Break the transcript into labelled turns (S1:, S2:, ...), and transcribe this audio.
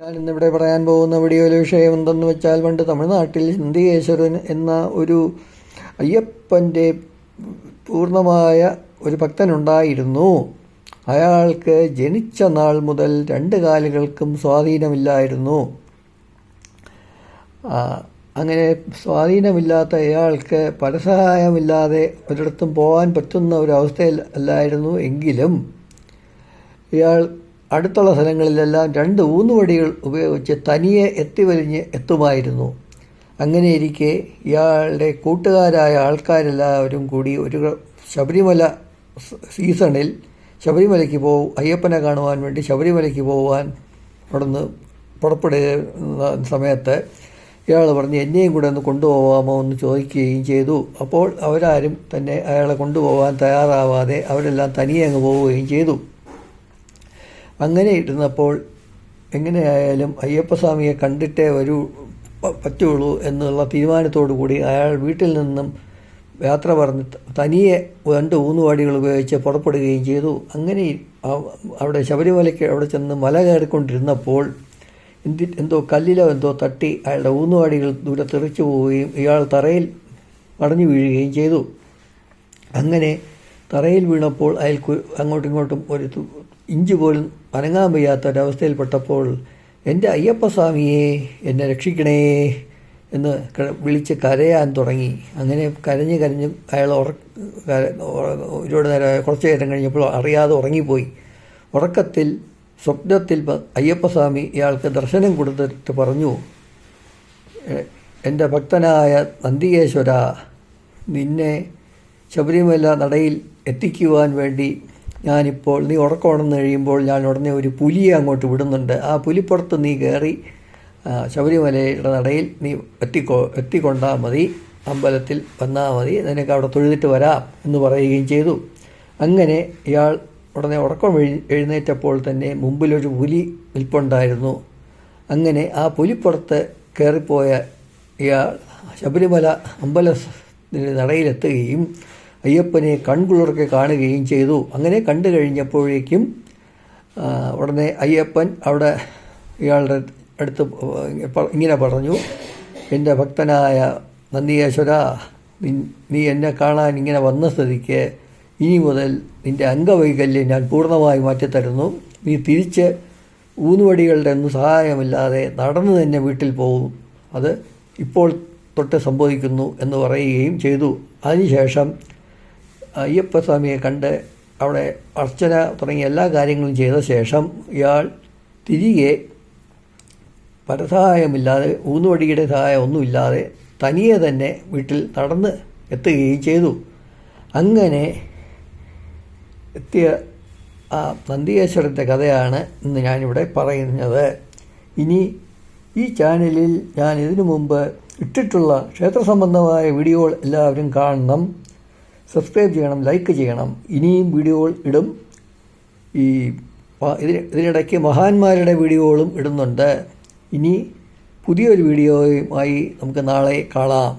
S1: ഞാൻ ഇന്നിവിടെ പറയാൻ പോകുന്ന വീഡിയോയിലെ വിഷയം എന്തെന്ന് വെച്ചാൽ പണ്ട് തമിഴ്നാട്ടിൽ നന്ദികേശ്വരൻ എന്ന ഒരു അയ്യപ്പന്റെ പൂർണമായ ഒരു ഭക്തനുണ്ടായിരുന്നു. അയാൾക്ക് ജനിച്ച നാൾ മുതൽ രണ്ട് കാലുകൾക്കും സ്വാധീനമില്ലായിരുന്നു. അങ്ങനെ സ്വാധീനമില്ലാത്ത അയാൾക്ക് പരസഹായമില്ലാതെ ഒരിടത്തും പോകാൻ പറ്റുന്ന ഒരവസ്ഥയിൽ അല്ലായിരുന്നു എങ്കിലും ഇയാൾ അടുത്തുള്ള സ്ഥലങ്ങളിലെല്ലാം രണ്ട് ഊന്നുവടികൾ ഉപയോഗിച്ച് തനിയെ എത്തിവലിഞ്ഞ് എത്തുമായിരുന്നു. അങ്ങനെയിരിക്കെ ഇയാളുടെ കൂട്ടുകാരായ ആൾക്കാരെല്ലാവരും കൂടി ഒരു ശബരിമല സീസണിൽ ശബരിമലയ്ക്ക് പോകും അയ്യപ്പനെ കാണുവാൻ വേണ്ടി ശബരിമലയ്ക്ക് പോകുവാൻ അവിടുന്ന് പുറപ്പെടുന്ന സമയത്ത് ഇയാൾ പറഞ്ഞ് എന്നെയും കൂടെ ഒന്ന് കൊണ്ടുപോകാമോ എന്ന് ചോദിക്കുകയും ചെയ്തു. അപ്പോൾ അവരാരും തന്നെ അയാളെ കൊണ്ടുപോകാൻ തയ്യാറാവാതെ അവരെല്ലാം തനിയെ അങ്ങ് പോവുകയും ചെയ്തു. അങ്ങനെ ഇരുന്നപ്പോൾ എങ്ങനെയായാലും അയ്യപ്പസ്വാമിയെ കണ്ടിട്ടേ വരൂ പറ്റുള്ളൂ എന്നുള്ള തീരുമാനത്തോടു കൂടി അയാൾ വീട്ടിൽ നിന്നും യാത്ര പറഞ്ഞ് തനിയെ രണ്ട് ഊന്നുവാടികൾ ഉപയോഗിച്ച് പുറപ്പെടുകയും ചെയ്തു. അങ്ങനെ അവിടെ ശബരിമലയ്ക്ക് അവിടെ ചെന്ന് മല കയറിക്കൊണ്ടിരുന്നപ്പോൾ എന്തി എന്തോ കല്ലിലോ എന്തോ തട്ടി അയാളുടെ ഊന്നുവാടികൾ ദൂരെ തെറിച്ചു പോവുകയും ഇയാൾ തറയിൽ മടഞ്ഞു വീഴുകയും ചെയ്തു. അങ്ങനെ തറയിൽ വീണപ്പോൾ അയാൾ അങ്ങോട്ടും ഇങ്ങോട്ടും ഒരു ഇഞ്ച് പോലും അനങ്ങാൻ വയ്യാത്ത ഒരവസ്ഥയിൽപ്പെട്ടപ്പോൾ എന്റെ അയ്യപ്പസ്വാമിയെ എന്നെ രക്ഷിക്കണേ എന്ന് വിളിച്ച് കരയാൻ തുടങ്ങി. അങ്ങനെ കരഞ്ഞ് കരഞ്ഞ് അയാൾ ഉറ ഒരുപാട് നേരം കുറച്ച് നേരം കഴിഞ്ഞപ്പോൾ അറിയാതെ ഉറങ്ങിപ്പോയി. ഉറക്കത്തിൽ സ്വപ്നത്തിൽ അയ്യപ്പസ്വാമി ഇയാൾക്ക് ദർശനം കൊടുത്തിട്ട് പറഞ്ഞു എന്റെ ഭക്തനായ നന്ദികേശ്വര നിന്നെ ശബരിമല നടയിൽ എത്തിക്കുവാൻ വേണ്ടി ഞാനിപ്പോൾ നീ ഉറക്കമുണർന്ന് കഴിയുമ്പോൾ ഞാൻ ഉടനെ ഒരു പുലിയെ അങ്ങോട്ട് വിടുന്നുണ്ട്. ആ പുലിപ്പുറത്ത് നീ കയറി ശബരിമലയുടെ നടയിൽ നീ എത്തിക്കോ എത്തിക്കൊണ്ടാൽ മതി. അമ്പലത്തിൽ വന്നാൽ മതി. നിനക്ക് അവിടെ തൊഴുതിട്ട് വരാം എന്ന് പറയുകയും ചെയ്തു. അങ്ങനെ ഇയാൾ ഉടനെ ഉറക്കം എഴു എഴുന്നേറ്റപ്പോൾ തന്നെ മുമ്പിലൊരു പുലി നിൽപ്പുണ്ടായിരുന്നു. അങ്ങനെ ആ പുലിപ്പുറത്ത് കയറിപ്പോയ ഇയാൾ ശബരിമല അമ്പല നടയിലെത്തുകയും അയ്യപ്പനെ കൺകുളിർക്കെ കാണുകയും ചെയ്തു. അങ്ങനെ കണ്ടു കഴിഞ്ഞപ്പോഴേക്കും ഉടനെ അയ്യപ്പൻ അവിടെ ഇയാളുടെ അടുത്ത് ഇങ്ങനെ പറഞ്ഞു എന്റെ ഭക്തനായ നന്ദിയേശ്വര നീ എന്നെ കാണാൻ ഇങ്ങനെ വന്ന സ്ഥിതിക്ക് ഇനി മുതൽ നിന്റെ അംഗവൈകല്യം ഞാൻ പൂർണമായി മാറ്റിത്തരുന്നു. നീ തിരിച്ച് ഊന്നുവടികളുടെ ഒന്നും സഹായമില്ലാതെ നടന്നു തന്നെ വീട്ടിൽ പോകും അത് ഇപ്പോൾ തൊട്ട് സംഭവിക്കുന്നു എന്ന് പറയുകയും ചെയ്തു. അതിനുശേഷം അയ്യപ്പസ്വാമിയെ കണ്ട് അവിടെ അർച്ചന തുടങ്ങിയ എല്ലാ കാര്യങ്ങളും ചെയ്ത ശേഷം ഇയാൾ തിരികെ പരസഹായമില്ലാതെ ഊന്നുവടിയുടെ സഹായം ഒന്നുമില്ലാതെ തനിയെ തന്നെ വീട്ടിൽ നടന്ന് എത്തുകയും ചെയ്തു. അങ്ങനെ എത്തിയ ആ നന്ദികേശ്വരന്റെ കഥയാണ് ഇന്ന് ഞാനിവിടെ പറയുന്നത്. ഇനി ഈ ചാനലിൽ ഞാൻ ഇതിനു മുമ്പ് ഇട്ടിട്ടുള്ള ക്ഷേത്ര സംബന്ധമായ വീഡിയോകൾ എല്ലാവരും കാണണം. സബ്സ്ക്രൈബ് ചെയ്യണം ലൈക്ക് ചെയ്യണം. ഇനിയും വീഡിയോകൾ ഇടും. ഈ ഇതിന് ഇതിനിടയ്ക്ക് മഹാന്മാരുടെ വീഡിയോകളും ഇടുന്നുണ്ട്. ഇനി പുതിയൊരു വീഡിയോയുമായി നമുക്ക് നാളെ കാണാം.